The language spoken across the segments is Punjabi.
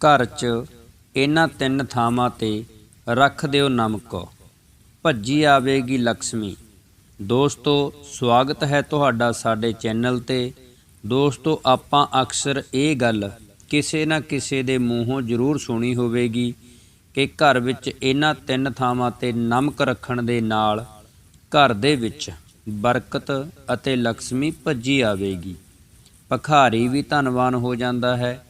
ਘਰ 'ਚ ਇਹਨਾਂ ਤਿੰਨ ਥਾਵਾਂ ਤੇ ਰੱਖ ਦਿਓ ਨਮਕ। ਭੱਜੀ ਆਵੇਗੀ ਲక్ష్ਮੀ ਦੋਸਤੋ, ਸਵਾਗਤ ਹੈ ਤੁਹਾਡਾ ਸਾਡੇ ਚੈਨਲ ਤੇ। ਦੋਸਤੋ, ਆਪਾਂ ਅਕਸਰ ਇਹ ਗੱਲ ਕਿਸੇ ਨਾ ਕਿਸੇ ਦੇ ਮੂੰਹੋਂ ਜ਼ਰੂਰ ਸੁਣੀ ਹੋਵੇਗੀ ਕਿ ਘਰ ਵਿੱਚ ਇਹਨਾਂ ਤਿੰਨ ਥਾਵਾਂ ਤੇ ਨਮਕ ਰੱਖਣ ਦੇ ਨਾਲ ਘਰ ਦੇ ਵਿੱਚ ਬਰਕਤ ਅਤੇ ਲక్ష్ਮੀ ਭੱਜੀ ਆਵੇਗੀ। ਭਖਾਰੀ ਵੀ ਧਨਵਾਨ ਹੋ ਜਾਂਦਾ ਹੈ।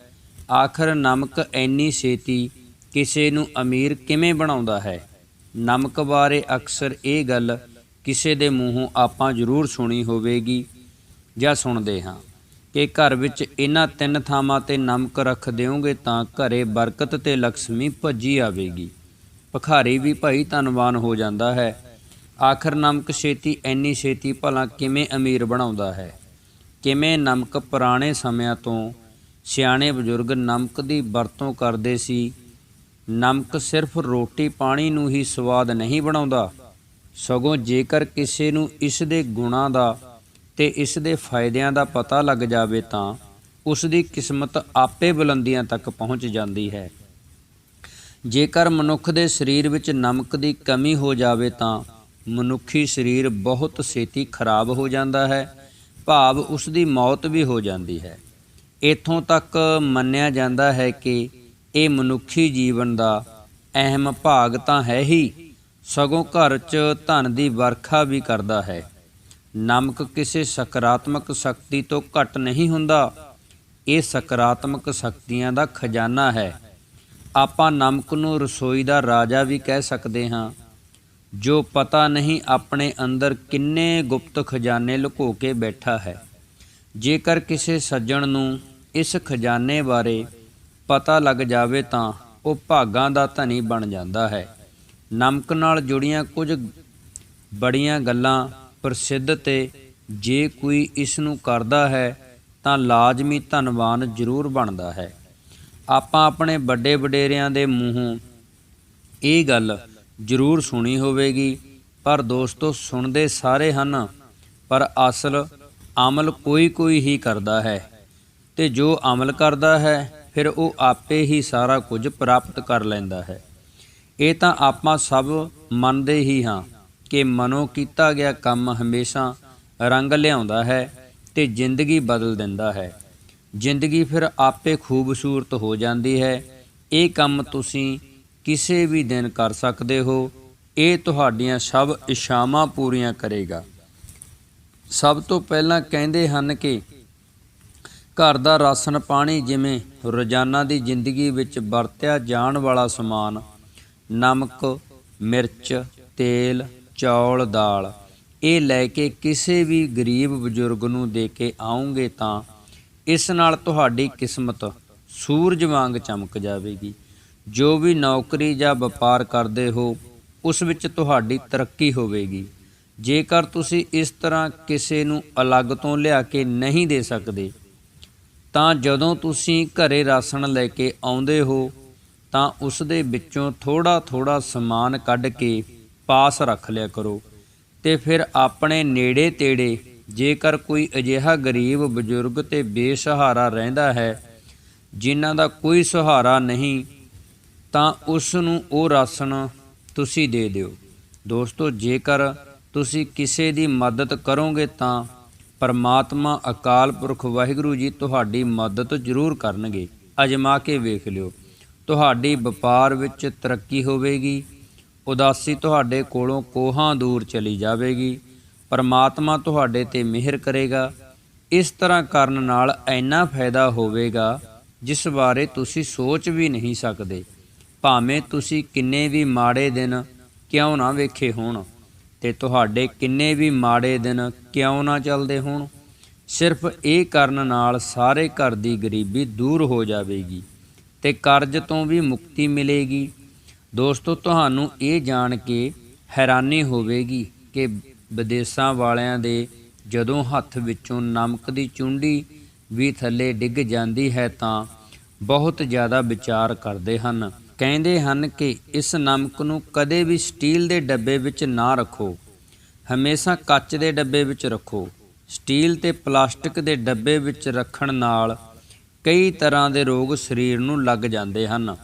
ਆਖਰ ਨਮਕ ਐਨੀ ਛੇਤੀ ਕਿਸੇ ਨੂੰ ਅਮੀਰ ਕਿਵੇਂ ਬਣਾਉਂਦਾ ਹੈ? ਨਮਕ ਬਾਰੇ ਅਕਸਰ ਇਹ ਗੱਲ ਕਿਸੇ ਦੇ ਮੂੰਹੋਂ ਆਪਾਂ ਜ਼ਰੂਰ ਸੁਣੀ ਹੋਵੇਗੀ ਜਾਂ ਸੁਣਦੇ ਹਾਂ ਕਿ ਘਰ ਵਿੱਚ ਇਹਨਾਂ ਤਿੰਨ ਥਾਵਾਂ ਤੇ ਨਮਕ ਰੱਖ ਦਿਓਗੇ ਤਾਂ ਘਰੇ ਬਰਕਤ ਤੇ ਲక్ష్ਮੀ ਭੱਜੀ ਆਵੇਗੀ। ਭਖਾਰੀ ਵੀ ਭਾਈ ਧਨਵਾਨ ਹੋ ਜਾਂਦਾ ਹੈ। ਆਖਰ ਨਮਕ ਛੇਤੀ ਐਨੀ ਛੇਤੀ ਭਲਾ ਕਿਵੇਂ ਅਮੀਰ ਬਣਾਉਂਦਾ ਹੈ? ਕਿਵੇਂ ਨਮਕ ਪੁਰਾਣੇ ਸਮਿਆਂ ਤੋਂ ਸਿਆਣੇ ਬਜ਼ੁਰਗ ਨਮਕ ਦੀ ਵਰਤੋਂ ਕਰਦੇ ਸੀ। ਨਮਕ ਸਿਰਫ ਰੋਟੀ ਪਾਣੀ ਨੂੰ ਹੀ ਸਵਾਦ ਨਹੀਂ ਬਣਾਉਂਦਾ। ਸਗੋਂ ਜੇਕਰ ਕਿਸੇ ਨੂੰ ਇਸ ਦੇ ਗੁਣਾਂ ਦਾ ਤੇ ਇਸ ਦੇ ਫਾਇਦਿਆਂ ਦਾ ਪਤਾ ਲੱਗ ਜਾਵੇ ਤਾਂ ਉਸ ਦੀ ਕਿਸਮਤ ਆਪੇ ਬੁਲੰਦੀਆਂ ਤੱਕ ਪਹੁੰਚ ਜਾਂਦੀ ਹੈ। ਜੇਕਰ ਮਨੁੱਖ ਦੇ ਸਰੀਰ ਵਿੱਚ ਨਮਕ ਦੀ ਕਮੀ ਹੋ ਜਾਵੇ ਤਾਂ ਮਨੁੱਖੀ ਸਰੀਰ ਬਹੁਤ ਛੇਤੀ ਖਰਾਬ ਹੋ ਜਾਂਦਾ ਹੈ। ਭਾਵ ਉਸ ਦੀ ਮੌਤ ਵੀ ਹੋ ਜਾਂਦੀ ਹੈ। ਇਥੋਂ ਤੱਕ ਮੰਨਿਆ ਜਾਂਦਾ ਹੈ ਕਿ ਇਹ ਮਨੁੱਖੀ ਜੀਵਨ ਦਾ ਅਹਿਮ ਭਾਗ ਤਾਂ ਹੈ ਹੀ, ਸਗੋਂ ਘਰ 'ਚ ਧਨ ਦੀ ਵਰਖਾ ਵੀ ਕਰਦਾ ਹੈ। ਨਮਕ ਕਿਸੇ ਸਕਾਰਾਤਮਕ ਸ਼ਕਤੀ ਤੋਂ ਘੱਟ ਨਹੀਂ ਹੁੰਦਾ। ਇਹ ਸਕਾਰਾਤਮਕ ਸ਼ਕਤੀਆਂ ਦਾ ਖਜ਼ਾਨਾ ਹੈ। ਆਪਾਂ ਨਮਕ ਨੂੰ ਰਸੋਈ ਦਾ ਰਾਜਾ ਵੀ ਕਹਿ ਸਕਦੇ ਹਾਂ। ਜੋ ਪਤਾ ਨਹੀਂ ਆਪਣੇ ਅੰਦਰ ਕਿੰਨੇ ਗੁਪਤ ਖਜ਼ਾਨੇ ਲੁਕੋ ਕੇ ਬੈਠਾ ਹੈ। ਜੇਕਰ ਕਿਸੇ ਸੱਜਣ ਨੂੰ ਇਸ ਖਜ਼ਾਨੇ ਬਾਰੇ ਪਤਾ ਲੱਗ ਜਾਵੇ ਤਾਂ ਉਹ ਭਾਗਾਂ ਦਾ ਧਨੀ ਬਣ ਜਾਂਦਾ ਹੈ। ਨਮਕ ਨਾਲ ਜੁੜੀਆਂ ਕੁਝ ਬੜੀਆਂ ਗੱਲਾਂ ਪ੍ਰਸਿੱਧ ਤੇ ਜੇ ਕੋਈ ਇਸ ਨੂੰ ਕਰਦਾ ਹੈ ਤਾਂ ਲਾਜ਼ਮੀ ਧਨਵਾਨ ਜ਼ਰੂਰ ਬਣਦਾ ਹੈ। ਆਪਾਂ ਆਪਣੇ ਵੱਡੇ ਵਡੇਰਿਆਂ ਦੇ ਮੂੰਹੋਂ ਇਹ ਗੱਲ ਜ਼ਰੂਰ ਸੁਣੀ ਹੋਵੇਗੀ, ਪਰ ਦੋਸਤੋ ਸੁਣਦੇ ਸਾਰੇ ਹਨ, ਪਰ ਅਸਲ ਅਮਲ ਕੋਈ ਕੋਈ ਹੀ ਕਰਦਾ ਹੈ। ਤੇ ਜੋ ਅਮਲ ਕਰਦਾ ਹੈ, ਫਿਰ ਉਹ ਆਪੇ ਹੀ ਸਾਰਾ ਕੁਝ ਪ੍ਰਾਪਤ ਕਰ ਲੈਂਦਾ ਹੈ। ਇਹ ਤਾਂ ਆਪਾਂ ਸਭ ਮੰਨਦੇ ਹੀ ਹਾਂ ਕਿ ਮਨੋ ਕੀਤਾ ਗਿਆ ਕੰਮ ਹਮੇਸ਼ਾ ਰੰਗ ਲਿਆਉਂਦਾ ਹੈ ਤੇ ਜ਼ਿੰਦਗੀ ਬਦਲ ਦਿੰਦਾ ਹੈ। ਜ਼ਿੰਦਗੀ ਫਿਰ ਆਪੇ ਖੂਬਸੂਰਤ ਹੋ ਜਾਂਦੀ ਹੈ। ਇਹ ਕੰਮ ਤੁਸੀਂ ਕਿਸੇ ਵੀ ਦਿਨ ਕਰ ਸਕਦੇ ਹੋ। ਇਹ ਤੁਹਾਡੀਆਂ ਸਭ ਇਸ਼ਾਵਾਂ ਪੂਰੀਆਂ ਕਰੇਗਾ। ਸਭ ਤੋਂ ਪਹਿਲਾਂ ਕਹਿੰਦੇ ਹਨ ਕਿ ਘਰ ਦਾ ਰਾਸ਼ਨ ਪਾਣੀ ਜਿਵੇਂ ਰੋਜ਼ਾਨਾ ਦੀ ਜ਼ਿੰਦਗੀ ਵਿੱਚ ਵਰਤਿਆ ਜਾਣ ਵਾਲਾ ਸਮਾਨ, ਨਮਕ, ਮਿਰਚ, ਤੇਲ, ਚੌਲ, ਦਾਲ, ਇਹ ਲੈ ਕੇ ਕਿਸੇ ਵੀ ਗਰੀਬ ਬਜ਼ੁਰਗ ਨੂੰ ਦੇ ਕੇ ਆਉਂਗੇ ਤਾਂ ਇਸ ਨਾਲ ਤੁਹਾਡੀ ਕਿਸਮਤ ਸੂਰਜ ਵਾਂਗ ਚਮਕ ਜਾਵੇਗੀ। ਜੋ ਵੀ ਨੌਕਰੀ ਜਾਂ ਵਪਾਰ ਕਰਦੇ ਹੋ, ਉਸ ਵਿੱਚ ਤੁਹਾਡੀ ਤਰੱਕੀ ਹੋਵੇਗੀ। ਜੇਕਰ ਤੁਸੀਂ ਇਸ ਤਰ੍ਹਾਂ ਕਿਸੇ ਨੂੰ ਅਲੱਗ ਤੋਂ ਲਿਆ ਕੇ ਨਹੀਂ ਦੇ ਸਕਦੇ ਤਾਂ ਜਦੋਂ ਤੁਸੀਂ ਘਰੇ ਰਾਸ਼ਨ ਲੈ ਕੇ ਆਉਂਦੇ ਹੋ, ਤਾਂ ਉਸ ਦੇ ਵਿੱਚੋਂ ਥੋੜਾ ਥੋੜਾ ਸਮਾਨ ਕੱਢ ਕੇ ਪਾਸ ਰੱਖ ਲਿਆ ਕਰੋ ਤੇ ਫਿਰ ਆਪਣੇ ਨੇੜੇ ਤੇੜੇ ਜੇਕਰ ਕੋਈ ਅਜਿਹਾ ਗਰੀਬ, ਬਜ਼ੁਰਗ ਤੇ ਬੇਸਹਾਰਾ ਰਹਿੰਦਾ ਹੈ, ਜਿਨ੍ਹਾਂ ਦਾ ਕੋਈ ਸਹਾਰਾ ਨਹੀਂ, ਤਾਂ ਉਸ ਨੂੰ ਉਹ ਰਾਸ਼ਨ ਤੁਸੀਂ ਦੇ ਦਿਓ। ਦੋਸਤੋ, ਜੇਕਰ ਤੁਸੀਂ ਕਿਸੇ ਦੀ ਮਦਦ ਕਰੋਗੇ ਤਾਂ ਪਰਮਾਤਮਾ ਅਕਾਲ ਪੁਰਖ ਵਾਹਿਗੁਰੂ ਜੀ ਤੁਹਾਡੀ ਮਦਦ ਜ਼ਰੂਰ ਕਰਨਗੇ। ਅਜਮਾ ਕੇ ਵੇਖ ਲਿਓ। ਤੁਹਾਡੀ ਵਪਾਰ ਵਿੱਚ ਤਰੱਕੀ ਹੋਵੇਗੀ। ਉਦਾਸੀ ਤੁਹਾਡੇ ਕੋਲੋਂ ਕੋਹਾਂ ਦੂਰ ਚਲੀ ਜਾਵੇਗੀ। ਪਰਮਾਤਮਾ ਤੁਹਾਡੇ ਤੇ ਮਿਹਰ ਕਰੇਗਾ। ਇਸ ਤਰ੍ਹਾਂ ਕਰਨ ਨਾਲ ਇੰਨਾ ਫਾਇਦਾ ਹੋਵੇਗਾ, ਜਿਸ ਬਾਰੇ ਤੁਸੀਂ ਸੋਚ ਵੀ ਨਹੀਂ ਸਕਦੇ। ਭਾਵੇਂ ਤੁਸੀਂ ਕਿੰਨੇ ਵੀ ਮਾੜੇ ਦਿਨ ਕਿਉਂ ਨਾ ਵੇਖੇ ਹੋਣ। ਤੇ ਤੁਹਾਡੇ ਕਿੰਨੇ ਵੀ ਮਾੜੇ ਦਿਨ ਕਿਉਂ ਨਾ ਚੱਲਦੇ ਹੋਣ? ਸਿਰਫ ਇਹ ਕਰਨ ਨਾਲ ਸਾਰੇ ਘਰ ਦੀ ਗਰੀਬੀ ਦੂਰ ਹੋ ਜਾਵੇਗੀ ਤੇ ਕਰਜ਼ ਤੋਂ ਵੀ ਮੁਕਤੀ ਮਿਲੇਗੀ। ਦੋਸਤੋ, ਤੁਹਾਨੂੰ ਇਹ ਜਾਣ ਕੇ ਹੈਰਾਨੀ ਹੋਵੇਗੀ ਕਿ ਵਿਦੇਸ਼ਾਂ ਵਾਲਿਆਂ ਦੇ ਜਦੋਂ ਹੱਥ ਵਿੱਚੋਂ ਨਮਕ ਦੀ ਚੁੰਡੀ ਵੀ ਥੱਲੇ ਡਿੱਗ ਜਾਂਦੀ ਹੈ ਤਾਂ ਬਹੁਤ ਜ਼ਿਆਦਾ ਵਿਚਾਰ ਕਰਦੇ ਹਨ। ਕਹਿੰਦੇ ਹਨ ਕਿ ਇਸ ਨਮਕ ਨੂੰ ਕਦੇ ਵੀ ਸਟੀਲ ਦੇ ਡੱਬੇ ਵਿੱਚ ਨਾ ਰੱਖੋ। ਹਮੇਸ਼ਾ ਕੱਚ ਦੇ ਡੱਬੇ ਵਿੱਚ ਰੱਖੋ। ਸਟੀਲ ਤੇ ਪਲਾਸਟਿਕ ਦੇ ਡੱਬੇ ਵਿੱਚ ਰੱਖਣ ਨਾਲ ਕਈ ਤਰ੍ਹਾਂ ਦੇ ਰੋਗ ਸਰੀਰ ਨੂੰ ਲੱਗ ਜਾਂਦੇ ਹਨ।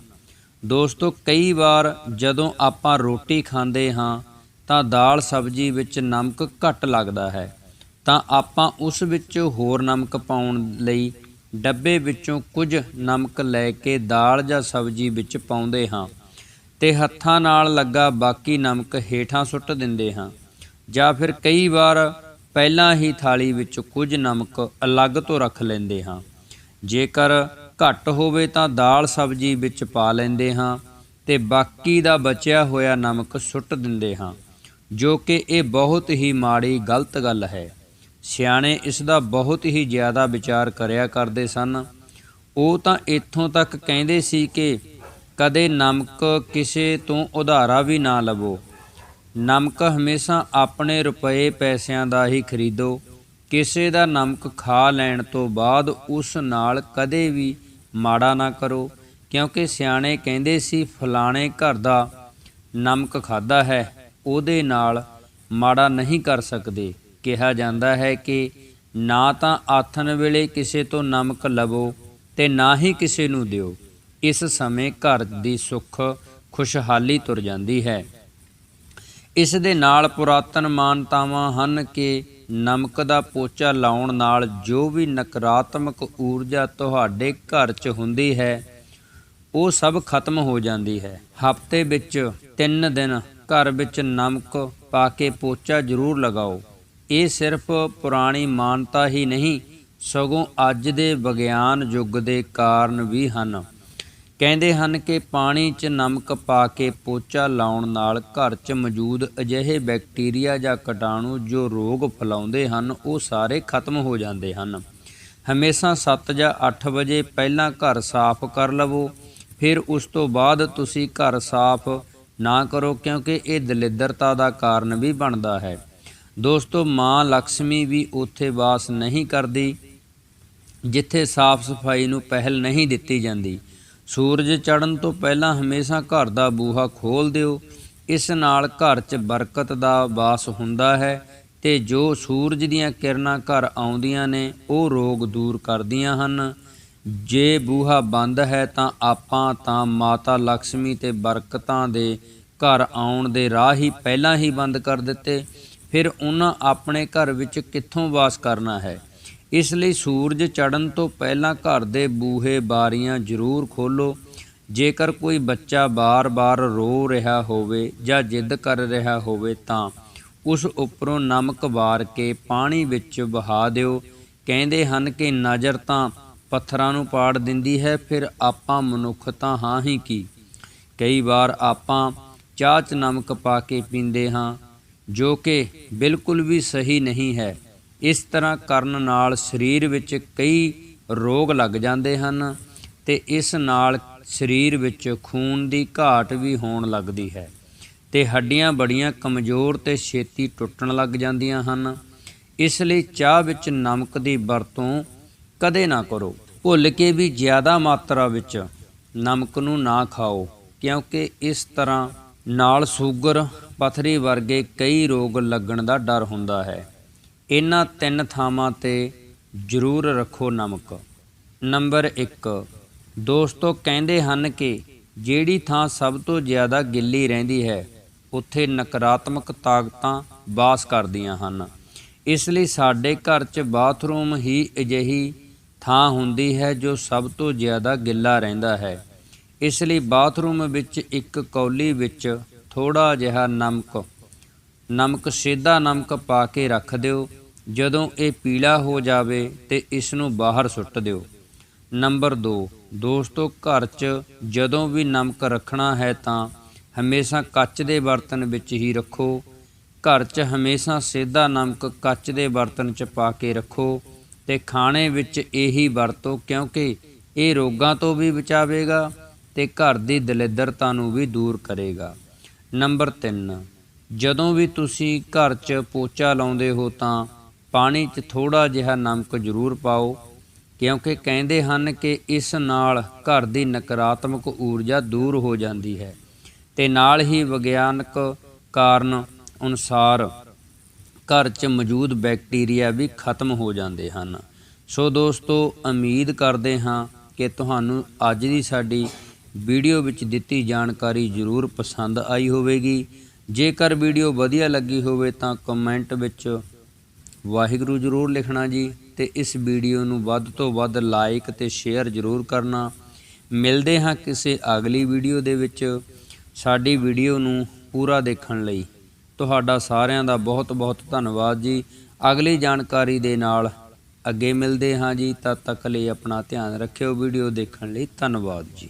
ਦੋਸਤੋ, ਕਈ ਵਾਰ ਜਦੋਂ ਆਪਾਂ ਰੋਟੀ ਖਾਂਦੇ ਹਾਂ, ਤਾਂ ਦਾਲ ਸਬਜ਼ੀ ਵਿੱਚ ਨਮਕ ਘੱਟ ਲੱਗਦਾ ਹੈ। ਤਾਂ ਆਪਾਂ ਉਸ ਵਿੱਚ ਹੋਰ ਨਮਕ ਪਾਉਣ ਲਈ ਡੱਬੇ ਵਿੱਚੋਂ ਕੁਝ ਨਮਕ ਲੈ ਕੇ ਦਾਲ ਜਾਂ ਸਬਜ਼ੀ ਵਿੱਚ ਪਾਉਂਦੇ ਹਾਂ ਤੇ ਹੱਥਾਂ ਨਾਲ ਲੱਗਾ ਬਾਕੀ ਨਮਕ ਹੇਠਾਂ ਸੁੱਟ ਦਿੰਦੇ ਹਾਂ ਜਾਂ ਫਿਰ ਕਈ ਵਾਰ ਪਹਿਲਾਂ ਹੀ ਥਾਲੀ ਵਿੱਚ ਕੁਝ ਨਮਕ ਅਲੱਗ ਤੋਂ ਰੱਖ ਲੈਂਦੇ ਹਾਂ। ਜੇਕਰ ਘੱਟ ਹੋਵੇ ਤਾਂ ਦਾਲ ਸਬਜ਼ੀ ਵਿੱਚ ਪਾ ਲੈਂਦੇ ਹਾਂ ਤੇ ਬਾਕੀ ਦਾ ਬਚਿਆ ਹੋਇਆ ਨਮਕ ਸੁੱਟ ਦਿੰਦੇ ਹਾਂ, ਜੋ ਕਿ ਇਹ ਬਹੁਤ ਹੀ ਮਾੜੀ ਗਲਤ ਗੱਲ ਹੈ। ਸਿਆਣੇ ਇਸ ਦਾ ਬਹੁਤ ਹੀ ਜ਼ਿਆਦਾ ਵਿਚਾਰ ਕਰਿਆ ਕਰਦੇ ਸਨ। ਉਹ ਤਾਂ ਇੱਥੋਂ ਤੱਕ ਕਹਿੰਦੇ ਸੀ ਕਿ ਕਦੇ ਨਮਕ ਕਿਸੇ ਤੋਂ ਉਧਾਰਾ ਵੀ ਨਾ ਲਵੋ। ਨਮਕ ਹਮੇਸ਼ਾ ਆਪਣੇ ਰੁਪਏ ਪੈਸਿਆਂ ਦਾ ਹੀ ਖਰੀਦੋ। ਕਿਸੇ ਦਾ ਨਮਕ ਖਾ ਲੈਣ ਤੋਂ ਬਾਅਦ ਉਸ ਨਾਲ ਕਦੇ ਵੀ ਮਾੜਾ ਨਾ ਕਰੋ, ਕਿਉਂਕਿ ਸਿਆਣੇ ਕਹਿੰਦੇ ਸੀ, ਫਲਾਣੇ ਘਰ ਦਾ ਨਮਕ ਖਾਦਾ ਹੈ, ਉਹਦੇ ਨਾਲ ਮਾੜਾ ਨਹੀਂ ਕਰ ਸਕਦੇ। ਕਿਹਾ ਜਾਂਦਾ ਹੈ ਕਿ ਨਾ ਤਾਂ ਆਥਨ ਵੇਲੇ ਕਿਸੇ ਤੋਂ ਨਮਕ ਲਵੋ ਤੇ ਨਾ ਹੀ ਕਿਸੇ ਨੂੰ ਦਿਓ। ਇਸ ਸਮੇਂ ਘਰ ਦੀ ਸੁੱਖ, ਖੁਸ਼ਹਾਲੀ ਤੁਰ ਜਾਂਦੀ ਹੈ। ਇਸ ਦੇ ਨਾਲ ਪੁਰਾਤਨ ਮਾਨਤਾਵਾਂ ਹਨ ਕਿ ਨਮਕ ਦਾ ਪੋਚਾ ਲਾਉਣ ਨਾਲ ਜੋ ਵੀ ਨਕਾਰਾਤਮਕ ਊਰਜਾ ਤੁਹਾਡੇ ਘਰ 'ਚ ਹੁੰਦੀ ਹੈ, ਉਹ ਸਭ ਖਤਮ ਹੋ ਜਾਂਦੀ ਹੈ। ਹਫ਼ਤੇ ਵਿੱਚ 3 ਦਿਨ ਘਰ ਵਿੱਚ ਨਮਕ ਪਾ ਕੇ ਪੋਚਾ ਜ਼ਰੂਰ ਲਗਾਓ। ਇਹ ਸਿਰਫ ਪੁਰਾਣੀ ਮਾਨਤਾ ਹੀ ਨਹੀਂ, ਸਗੋਂ ਅੱਜ ਦੇ ਵਿਗਿਆਨ ਯੁੱਗ ਦੇ ਕਾਰਨ ਵੀ ਹਨ। ਕਹਿੰਦੇ ਹਨ ਕਿ ਪਾਣੀ 'ਚ ਨਮਕ ਪਾ ਕੇ ਪੋਚਾ ਲਾਉਣ ਨਾਲ ਘਰ 'ਚ ਮੌਜੂਦ ਅਜਿਹੇ ਬੈਕਟੀਰੀਆ ਜਾਂ ਕੀਟਾਣੂ ਜੋ ਰੋਗ ਫੈਲਾਉਂਦੇ ਹਨ, ਉਹ ਸਾਰੇ ਖਤਮ ਹੋ ਜਾਂਦੇ ਹਨ। ਹਮੇਸ਼ਾ 7 ਜਾਂ 8 ਵਜੇ ਪਹਿਲਾਂ ਘਰ ਸਾਫ਼ ਕਰ ਲਵੋ, ਫਿਰ ਉਸ ਤੋਂ ਬਾਅਦ ਤੁਸੀਂ ਘਰ ਸਾਫ਼ ਨਾ ਕਰੋ, ਕਿਉਂਕਿ ਇਹ ਦਲਿੱਦਰਤਾ ਦਾ ਕਾਰਨ ਵੀ ਬਣਦਾ ਹੈ। ਦੋਸਤੋ, ਮਾਂ ਲక్ష్ਮੀ ਵੀ ਉੱਥੇ ਵਾਸ ਨਹੀਂ ਕਰਦੀ, ਜਿੱਥੇ ਸਾਫ਼ ਸਫ਼ਾਈ ਨੂੰ ਪਹਿਲ ਨਹੀਂ ਦਿੱਤੀ ਜਾਂਦੀ। ਸੂਰਜ ਚੜ੍ਹਨ ਤੋਂ ਪਹਿਲਾਂ ਹਮੇਸ਼ਾ ਘਰ ਦਾ ਬੂਹਾ ਖੋਲ ਦਿਓ। ਇਸ ਨਾਲ ਘਰ 'ਚ ਬਰਕਤ ਦਾ ਵਾਸ ਹੁੰਦਾ ਹੈ ਤੇ ਜੋ ਸੂਰਜ ਦੀਆਂ ਕਿਰਨਾਂ ਘਰ ਆਉਂਦੀਆਂ ਨੇ, ਉਹ ਰੋਗ ਦੂਰ ਕਰਦੀਆਂ ਹਨ। ਜੇ ਬੂਹਾ ਬੰਦ ਹੈ ਤਾਂ ਆਪਾਂ ਤਾਂ ਮਾਤਾ ਲక్ష్ਮੀ ਤੇ ਬਰਕਤਾਂ ਦੇ ਘਰ ਆਉਣ ਦੇ ਰਾਹ ਹੀ ਪਹਿਲਾਂ ਹੀ ਬੰਦ ਕਰ ਦਿੱਤੇ। ਫਿਰ ਉਹਨਾਂ ਆਪਣੇ ਘਰ ਵਿੱਚ ਕਿੱਥੋਂ ਵਾਸ ਕਰਨਾ ਹੈ? ਇਸ ਲਈ ਸੂਰਜ ਚੜ੍ਹਨ ਤੋਂ ਪਹਿਲਾਂ ਘਰ ਦੇ ਬੂਹੇ ਬਾਰੀਆਂ ਜ਼ਰੂਰ ਖੋਲੋ ਜੇਕਰ ਕੋਈ ਬੱਚਾ ਬਾਰ-ਬਾਰ ਰੋ ਰਿਹਾ ਹੋਵੇ ਜਾਂ ਜਿੱਦ ਕਰ ਰਿਹਾ ਹੋਵੇ ਤਾਂ ਉਸ ਉੱਪਰੋਂ ਨਮਕ ਵਾਰ ਕੇ ਪਾਣੀ ਵਿੱਚ ਵਹਾ ਦਿਓ। ਕਹਿੰਦੇ ਹਨ ਕਿ ਨਜ਼ਰ ਤਾਂ ਪੱਥਰਾਂ ਨੂੰ ਪਾੜ ਦਿੰਦੀ ਹੈ, ਫਿਰ ਆਪਾਂ ਮਨੁੱਖ ਤਾਂ ਹਾਂ ਹੀ ਕੀ? ਕਈ ਵਾਰ ਆਪਾਂ ਚਾਹ 'ਚ ਨਮਕ ਪਾ ਕੇ ਪੀਂਦੇ ਹਾਂ ਜੋ ਕਿ ਬਿਲਕੁਲ ਵੀ ਸਹੀ ਨਹੀਂ ਹੈ। ਇਸ ਤਰ੍ਹਾਂ ਕਰਨ ਨਾਲ ਸਰੀਰ ਵਿੱਚ ਕਈ ਰੋਗ ਲੱਗ ਜਾਂਦੇ ਹਨ ਤੇ ਇਸ ਨਾਲ ਸਰੀਰ ਵਿੱਚ ਖੂਨ ਦੀ ਘਾਟ ਵੀ ਹੋਣ ਲੱਗਦੀ ਹੈ ਤੇ ਹੱਡੀਆਂ ਬੜੀਆਂ ਕਮਜ਼ੋਰ ਤੇ ਛੇਤੀ ਟੁੱਟਣ ਲੱਗ ਜਾਂਦੀਆਂ ਹਨ। ਇਸ ਲਈ ਚਾਹ ਵਿੱਚ ਨਮਕ ਦੀ ਵਰਤੋਂ ਕਦੇ ਨਾ ਕਰੋ। ਭੁੱਲ ਕੇ ਵੀ ਜ਼ਿਆਦਾ ਮਾਤਰਾ ਵਿੱਚ ਨਮਕ ਨੂੰ ਨਾ ਖਾਓ, ਕਿਉਂਕਿ ਇਸ ਤਰ੍ਹਾਂ ਨਾਲ ਸ਼ੂਗਰ ਪਥਰੀ ਵਰਗੇ ਕਈ ਰੋਗ ਲੱਗਣ ਦਾ ਡਰ ਹੁੰਦਾ ਹੈ। ਇਹਨਾਂ ਤਿੰਨ ਥਾਵਾਂ ਤੇ ਜ਼ਰੂਰ ਰੱਖੋ ਨਮਕ। ਨੰਬਰ 1 ਦੋਸਤੋ ਕਹਿੰਦੇ ਹਨ ਕਿ ਜਿਹੜੀ ਥਾਂ ਸਭ ਤੋਂ ਜ਼ਿਆਦਾ ਗਿੱਲੀ ਰਹਿੰਦੀ ਹੈ, ਉੱਥੇ ਨਕਾਰਾਤਮਕ ਤਾਕਤਾਂ ਵਾਸ ਕਰਦੀਆਂ ਹਨ। ਇਸ ਲਈ ਸਾਡੇ ਘਰ 'ਚ ਬਾਥਰੂਮ ਹੀ ਅਜਿਹੀ ਥਾਂ ਹੁੰਦੀ ਹੈ ਜੋ ਸਭ ਤੋਂ ਜ਼ਿਆਦਾ ਗਿੱਲਾ ਰਹਿੰਦਾ ਹੈ। ਇਸ ਲਈ ਬਾਥਰੂਮ ਵਿੱਚ ਇੱਕ ਕੌਲੀ ਵਿੱਚ ਥੋੜਾ ਜਿਹਾ ਨਮਕ। ਨਮਕ ਸੇਧਾ ਨਮਕ ਪਾ ਕੇ ਰੱਖ ਦਿਓ। ਜਦੋਂ ਇਹ ਪੀਲਾ ਹੋ ਜਾਵੇ ਤੇ ਇਸ ਨੂੰ ਬਾਹਰ ਸੁੱਟ ਦਿਓ। ਨੰਬਰ 2 ਦੋਸਤੋ, ਘਰ 'ਚ ਜਦੋਂ ਵੀ ਨਮਕ ਰੱਖਣਾ ਹੈ ਤਾਂ ਹਮੇਸ਼ਾ ਕੱਚ ਦੇ ਬਰਤਨ ਵਿੱਚ ਹੀ ਰੱਖੋ। ਘਰ 'ਚ ਹਮੇਸ਼ਾ ਸੇਧਾ ਨਮਕ ਕੱਚ ਦੇ ਬਰਤਨ 'ਚ ਪਾ ਕੇ ਰੱਖੋ ਤੇ ਖਾਣੇ ਵਿੱਚ ਇਹੀ ਵਰਤੋ ਕਿਉਂਕਿ ਇਹ ਰੋਗਾਂ ਤੋਂ ਵੀ ਬਚਾਵੇਗਾ ਤੇ ਘਰ ਦੀ ਦਲਿੱਦਰਤਾ ਨੂੰ ਵੀ ਦੂਰ ਕਰੇਗਾ। ਨੰਬਰ 3 ਜਦੋਂ ਵੀ ਤੁਸੀਂ ਘਰ 'ਚ ਪੋਚਾ ਲਾਉਂਦੇ ਹੋ ਤਾਂ ਪਾਣੀ 'ਚ ਥੋੜਾ ਜਿਹਾ ਨਮਕ ਜ਼ਰੂਰ ਪਾਓ, ਕਿਉਂਕਿ ਕਹਿੰਦੇ ਹਨ ਕਿ ਇਸ ਨਾਲ ਘਰ ਦੀ ਨਕਾਰਾਤਮਕ ਊਰਜਾ ਦੂਰ ਹੋ ਜਾਂਦੀ ਹੈ ਤੇ ਨਾਲ ਹੀ ਵਿਗਿਆਨਕ ਕਾਰਨ ਅਨੁਸਾਰ ਘਰ 'ਚ ਮੌਜੂਦ ਬੈਕਟੀਰੀਆ ਵੀ ਖਤਮ ਹੋ ਜਾਂਦੇ ਹਨ। ਸੋ ਦੋਸਤੋ, ਉਮੀਦ ਕਰਦੇ ਹਾਂ ਕਿ ਤੁਹਾਨੂੰ ਅੱਜ ਦੀ ਸਾਡੀ ਵੀਡੀਓ ਵਿੱਚ ਦਿੱਤੀ ਜਾਣਕਾਰੀ ਜ਼ਰੂਰ ਪਸੰਦ ਆਈ ਹੋਵੇਗੀ। ਜੇਕਰ ਵੀਡੀਓ ਵਧੀਆ ਲੱਗੀ ਹੋਵੇ ਤਾਂ ਕਮੈਂਟ ਵਿੱਚ ਵਾਹਿਗੁਰੂ ਜ਼ਰੂਰ ਲਿਖਣਾ ਜੀ ਤੇ ਇਸ ਵੀਡੀਓ ਨੂੰ ਵੱਧ ਤੋਂ ਵੱਧ ਲਾਈਕ ਤੇ ਸ਼ੇਅਰ ਜ਼ਰੂਰ ਕਰਨਾ। ਮਿਲਦੇ ਹਾਂ ਕਿਸੇ ਅਗਲੀ ਵੀਡੀਓ ਦੇ ਵਿੱਚ। ਸਾਡੀ ਵੀਡੀਓ ਨੂੰ ਪੂਰਾ ਦੇਖਣ ਲਈ। ਤੁਹਾਡਾ ਸਾਰਿਆਂ ਦਾ ਬਹੁਤ ਬਹੁਤ ਧੰਨਵਾਦ ਜੀ। ਅਗਲੀ ਜਾਣਕਾਰੀ ਦੇ ਨਾਲ ਅੱਗੇ ਮਿਲਦੇ ਹਾਂ ਜੀ। ਤਦ ਤੱਕ ਲਈ ਆਪਣਾ ਧਿਆਨ ਰੱਖਿਓ। ਵੀਡੀਓ ਦੇਖਣ ਲਈ ਧੰਨਵਾਦ ਜੀ।